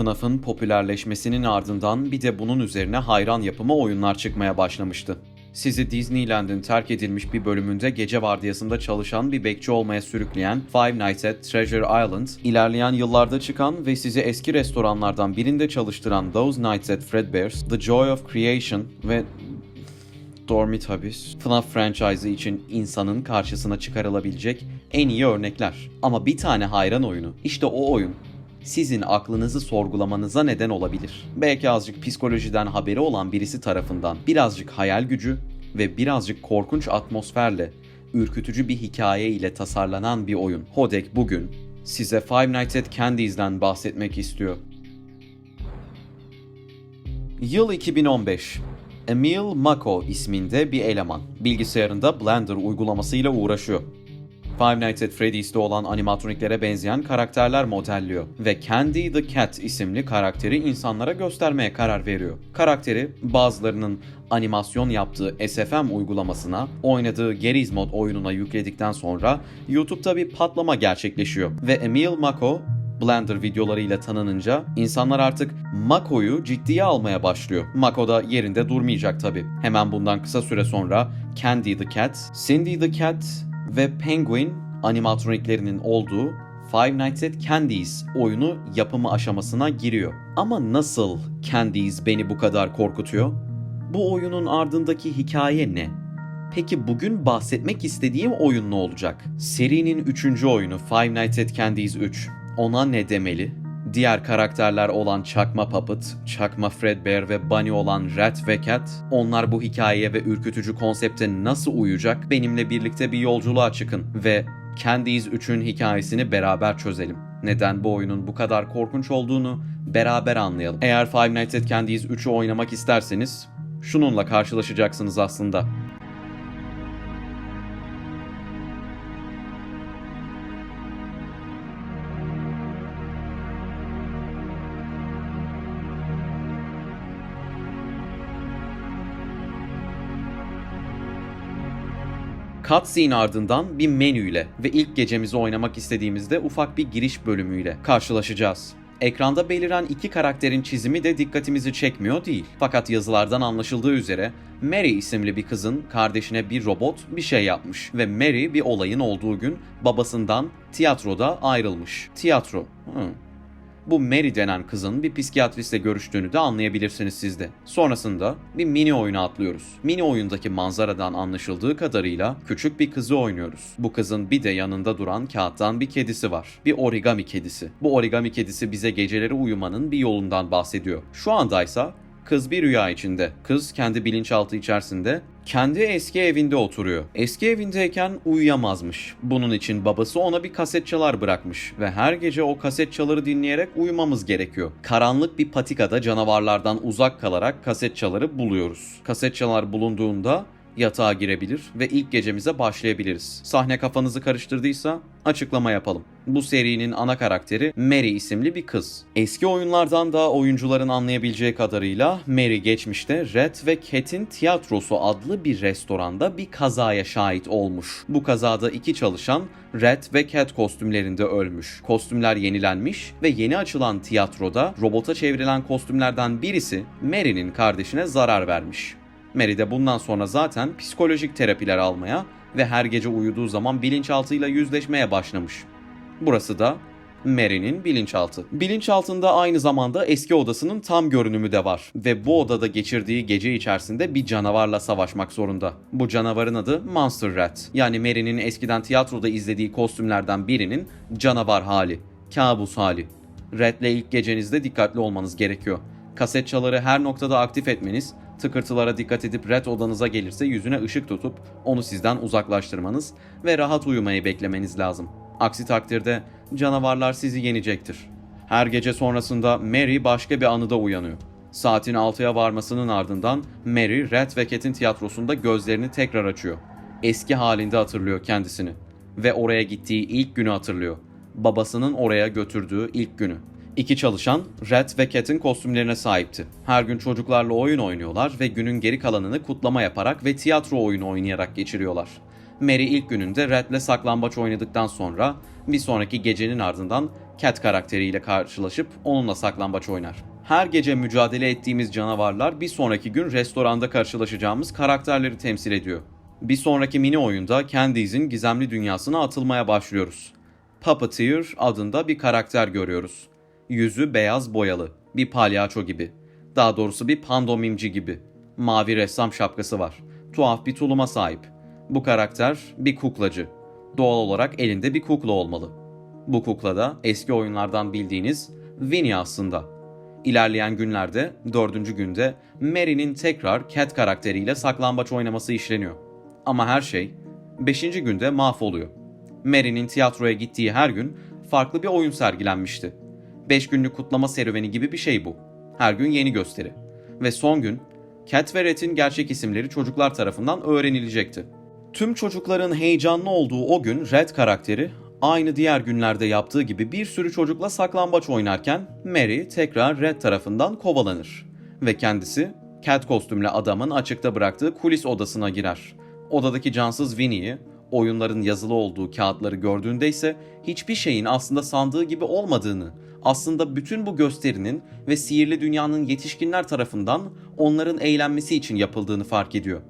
FNAF'ın popülerleşmesinin ardından bir de bunun üzerine hayran yapımı oyunlar çıkmaya başlamıştı. Sizi Disneyland'in terk edilmiş bir bölümünde gece vardiyasında çalışan bir bekçi olmaya sürükleyen Five Nights at Treasure Island, ilerleyen yıllarda çıkan ve sizi eski restoranlardan birinde çalıştıran Those Nights at Fredbear's, The Joy of Creation ve Dormitories, FNAF franchise'ı için insanın karşısına çıkarılabilecek en iyi örnekler. Ama bir tane hayran oyunu, işte o oyun sizin aklınızı sorgulamanıza neden olabilir. Belki azıcık psikolojiden haberi olan birisi tarafından birazcık hayal gücü ve birazcık korkunç atmosferle ürkütücü bir hikaye ile tasarlanan bir oyun. Hodek bugün size Five Nights at Candies'den bahsetmek istiyor. Yıl 2015. Emil Mako isminde bir eleman. Bilgisayarında Blender uygulamasıyla uğraşıyor. Five Nights at Freddy's'te olan animatroniklere benzeyen karakterler modelliyor ve Candy the Cat isimli karakteri insanlara göstermeye karar veriyor. Karakteri bazılarının animasyon yaptığı SFM uygulamasına, oynadığı Geriz Mod oyununa yükledikten sonra YouTube'da bir patlama gerçekleşiyor ve Emil Mako Blender videolarıyla tanınınca insanlar artık Mako'yu ciddiye almaya başlıyor. Mako da yerinde durmayacak tabi. Hemen bundan kısa süre sonra Candy the Cat, Cindy the Cat ve Penguin animatroniklerinin olduğu Five Nights at Candies oyunu yapımı aşamasına giriyor. Ama nasıl Candies beni bu kadar korkutuyor? Bu oyunun ardındaki hikaye ne? Peki bugün bahsetmek istediğim oyun ne olacak? Serinin 3. oyunu Five Nights at Candies 3. Ona ne demeli? Diğer karakterler olan Çakma Puppet, Çakma Fredbear ve Bunny olan Rat ve Cat, onlar bu hikayeye ve ürkütücü konsepte nasıl uyacak? Benimle birlikte bir yolculuğa çıkın ve Candies 3'ün hikayesini beraber çözelim. Neden bu oyunun bu kadar korkunç olduğunu beraber anlayalım. Eğer Five Nights at Candies 3'ü oynamak isterseniz şununla karşılaşacaksınız aslında. Cutscene ardından bir menüyle ve ilk gecemizi oynamak istediğimizde ufak bir giriş bölümüyle karşılaşacağız. Ekranda beliren iki karakterin çizimi de dikkatimizi çekmiyor değil. Fakat yazılardan anlaşıldığı üzere Mary isimli bir kızın kardeşine bir robot bir şey yapmış ve Mary bir olayın olduğu gün babasından tiyatroda ayrılmış. Tiyatro. Hı. Bu Mary denen kızın bir psikiyatristle görüştüğünü de anlayabilirsiniz siz de. Sonrasında bir mini oyuna atlıyoruz. Mini oyundaki manzaradan anlaşıldığı kadarıyla küçük bir kızı oynuyoruz. Bu kızın bir de yanında duran kağıttan bir kedisi var. Bir origami kedisi. Bu origami kedisi bize geceleri uyumanın bir yolundan bahsediyor. Şu andaysa Kız bir rüya içinde. Kız kendi bilinçaltı içerisinde kendi eski evinde oturuyor. Eski evindeyken uyuyamazmış. Bunun için babası ona bir kaset çalar bırakmış ve her gece o kaset çaları dinleyerek uyumamız gerekiyor. Karanlık bir patikada canavarlardan uzak kalarak kaset çaları buluyoruz. Kaset çalar bulunduğunda yatağa girebilir ve ilk gecemize başlayabiliriz. Sahne kafanızı karıştırdıysa açıklama yapalım. Bu serinin ana karakteri Mary isimli bir kız. Eski oyunlardan da oyuncuların anlayabileceği kadarıyla Mary geçmişte Red ve Cat'in Tiyatrosu adlı bir restoranda bir kazaya şahit olmuş. Bu kazada iki çalışan Red ve Cat kostümlerinde ölmüş. Kostümler yenilenmiş ve yeni açılan tiyatroda robota çevrilen kostümlerden birisi Mary'nin kardeşine zarar vermiş. Mary de bundan sonra zaten psikolojik terapiler almaya ve her gece uyuduğu zaman bilinçaltıyla yüzleşmeye başlamış. Burası da Mary'nin bilinçaltı. Bilinçaltında aynı zamanda eski odasının tam görünümü de var ve bu odada geçirdiği gece içerisinde bir canavarla savaşmak zorunda. Bu canavarın adı Monster Rat. Yani Mary'nin eskiden tiyatroda izlediği kostümlerden birinin canavar hali, kabus hali. Rat'le ilk gecenizde dikkatli olmanız gerekiyor. Kaset çaları her noktada aktif etmeniz, tıkırtılara dikkat edip Red odanıza gelirse yüzüne ışık tutup onu sizden uzaklaştırmanız ve rahat uyumayı beklemeniz lazım. Aksi takdirde canavarlar sizi yenecektir. Her gece sonrasında Mary başka bir anıda uyanıyor. Saatin 6'ya varmasının ardından Mary, Red ve Cat'in tiyatrosunda gözlerini tekrar açıyor. Eski halinde hatırlıyor kendisini. Ve oraya gittiği ilk günü hatırlıyor. Babasının oraya götürdüğü ilk günü. İki çalışan Red ve Cat'in kostümlerine sahipti. Her gün çocuklarla oyun oynuyorlar ve günün geri kalanını kutlama yaparak ve tiyatro oyunu oynayarak geçiriyorlar. Mary ilk gününde Red'le saklambaç oynadıktan sonra bir sonraki gecenin ardından Cat karakteriyle karşılaşıp onunla saklambaç oynar. Her gece mücadele ettiğimiz canavarlar bir sonraki gün restoranda karşılaşacağımız karakterleri temsil ediyor. Bir sonraki mini oyunda Candies'in gizemli dünyasına atılmaya başlıyoruz. Puppeteer adında bir karakter görüyoruz. Yüzü beyaz boyalı, bir palyaço gibi. Daha doğrusu bir pandomimci gibi. Mavi ressam şapkası var. Tuhaf bir tuluma sahip. Bu karakter bir kuklacı. Doğal olarak elinde bir kukla olmalı. Bu kukla da eski oyunlardan bildiğiniz Winnie aslında. İlerleyen günlerde, dördüncü günde Mary'nin tekrar Cat karakteriyle saklambaç oynaması işleniyor. Ama her şey beşinci günde mahvoluyor. Mary'nin tiyatroya gittiği her gün farklı bir oyun sergilenmişti. 5 günlük kutlama serüveni gibi bir şey bu. Her gün yeni gösteri. Ve son gün Cat ve Rhett'in gerçek isimleri çocuklar tarafından öğrenilecekti. Tüm çocukların heyecanlı olduğu o gün Red karakteri aynı diğer günlerde yaptığı gibi bir sürü çocukla saklambaç oynarken Mary tekrar Red tarafından kovalanır ve kendisi Cat kostümlü adamın açıkta bıraktığı kulis odasına girer. Odadaki cansız Winnie'yi oyunların yazılı olduğu kağıtları gördüğünde ise hiçbir şeyin aslında sandığı gibi olmadığını, aslında bütün bu gösterinin ve sihirli dünyanın yetişkinler tarafından onların eğlenmesi için yapıldığını fark ediyor.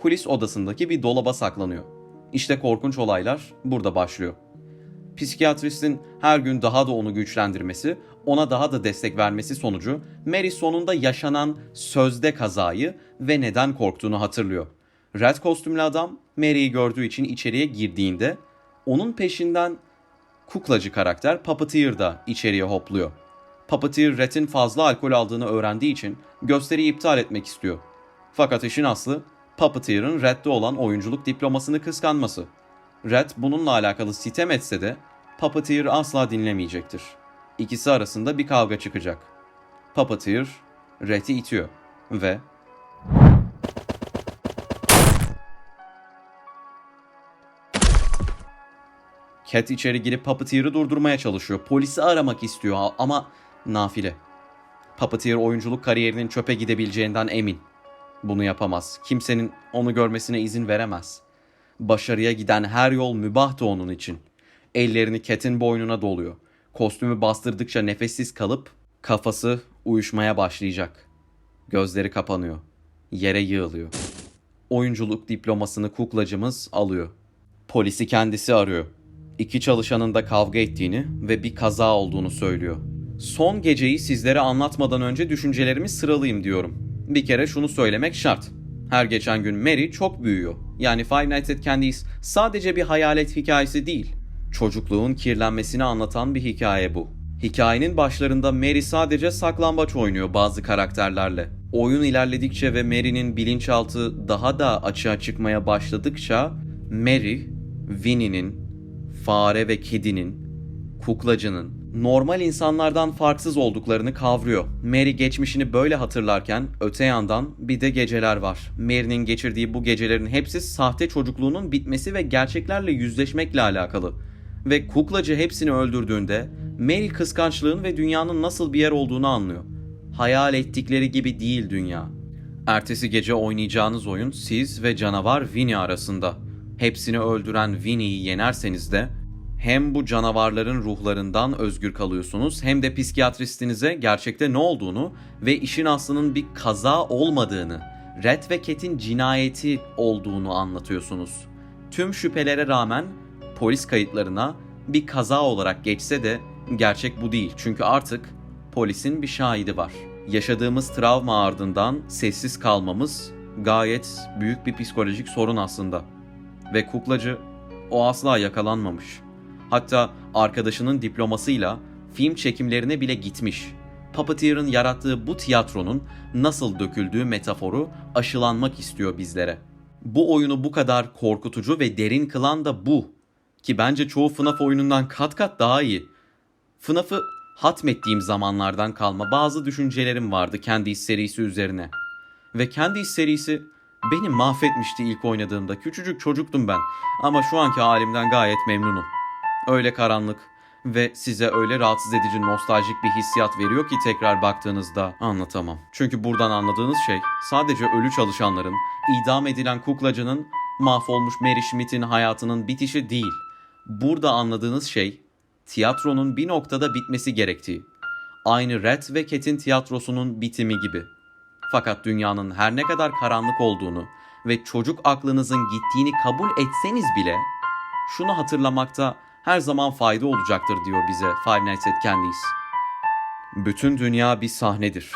Kulis odasındaki bir dolaba saklanıyor. İşte korkunç olaylar burada başlıyor. Psikiyatristin her gün daha da onu güçlendirmesi, ona daha da destek vermesi sonucu Mary sonunda yaşanan sözde kazayı ve neden korktuğunu hatırlıyor. Red kostümlü adam Mary'i gördüğü için içeriye girdiğinde onun peşinden kuklacı karakter Puppeteer da içeriye hopluyor. Puppeteer Red'in fazla alkol aldığını öğrendiği için gösteriyi iptal etmek istiyor. Fakat işin aslı Puppeteer'ın Red'de olan oyunculuk diplomasını kıskanması. Red bununla alakalı sitem etse de Puppeteer asla dinlemeyecektir. İkisi arasında bir kavga çıkacak. Puppeteer Red'i itiyor ve Cat içeri girip Puppeteer'ı durdurmaya çalışıyor. Polisi aramak istiyor ama nafile. Puppeteer oyunculuk kariyerinin çöpe gidebileceğinden emin. Bunu yapamaz. Kimsenin onu görmesine izin veremez. Başarıya giden her yol mübahtı onun için. Ellerini Cat'in boynuna doluyor. Kostümü bastırdıkça nefessiz kalıp kafası uyuşmaya başlayacak. Gözleri kapanıyor. Yere yığılıyor. Oyunculuk diplomasını kuklacımız alıyor. Polisi kendisi arıyor. İki çalışanın da kavga ettiğini ve bir kaza olduğunu söylüyor. Son geceyi sizlere anlatmadan önce düşüncelerimi sıralayayım diyorum. Bir kere şunu söylemek şart. Her geçen gün Mary çok büyüyor. Yani Five Nights at Candy's sadece bir hayalet hikayesi değil. Çocukluğun kirlenmesini anlatan bir hikaye bu. Hikayenin başlarında Mary sadece saklambaç oynuyor bazı karakterlerle. Oyun ilerledikçe ve Mary'nin bilinçaltı daha da açığa çıkmaya başladıkça Mary, Winnie'nin, fare ve kedinin, kuklacının normal insanlardan farksız olduklarını kavruyor. Mary geçmişini böyle hatırlarken öte yandan bir de geceler var. Mary'nin geçirdiği bu gecelerin hepsi sahte çocukluğunun bitmesi ve gerçeklerle yüzleşmekle alakalı. Ve kuklacı hepsini öldürdüğünde Mary kıskançlığın ve dünyanın nasıl bir yer olduğunu anlıyor. Hayal ettikleri gibi değil dünya. Ertesi gece oynayacağınız oyun siz ve canavar Winnie arasında. Hepsini öldüren Winnie'yi yenerseniz de hem bu canavarların ruhlarından özgür kalıyorsunuz hem de psikiyatristinize gerçekte ne olduğunu ve işin aslının bir kaza olmadığını, Red ve Cat'in cinayeti olduğunu anlatıyorsunuz. Tüm şüphelere rağmen polis kayıtlarına bir kaza olarak geçse de gerçek bu değil. Çünkü artık polisin bir şahidi var. Yaşadığımız travma ardından sessiz kalmamız gayet büyük bir psikolojik sorun aslında. Ve kuklacı o asla yakalanmamış. Hatta arkadaşının diplomasıyla film çekimlerine bile gitmiş. Puppeteer'ın yarattığı bu tiyatronun nasıl döküldüğü metaforu aşılanmak istiyor bizlere. Bu oyunu bu kadar korkutucu ve derin kılan da bu. Ki bence çoğu FNAF oyunundan kat kat daha iyi. FNAF'ı hatmettiğim zamanlardan kalma bazı düşüncelerim vardı kendi serisi üzerine. Ve kendi serisi beni mahvetmişti ilk oynadığımda. Küçücük çocuktum ben ama şu anki halimden gayet memnunum. Öyle karanlık ve size öyle rahatsız edici nostaljik bir hissiyat veriyor ki tekrar baktığınızda anlatamam. Çünkü buradan anladığınız şey sadece ölü çalışanların, idam edilen kuklacının, mahvolmuş Mary Schmidt'in hayatının bitişi değil. Burada anladığınız şey tiyatronun bir noktada bitmesi gerektiği. Aynı Red ve Cat'in tiyatrosunun bitimi gibi. Fakat dünyanın her ne kadar karanlık olduğunu ve çocuk aklınızın gittiğini kabul etseniz bile şunu hatırlamakta her zaman fayda olacaktır diyor bize Five Nights at Candy's. Bütün dünya bir sahnedir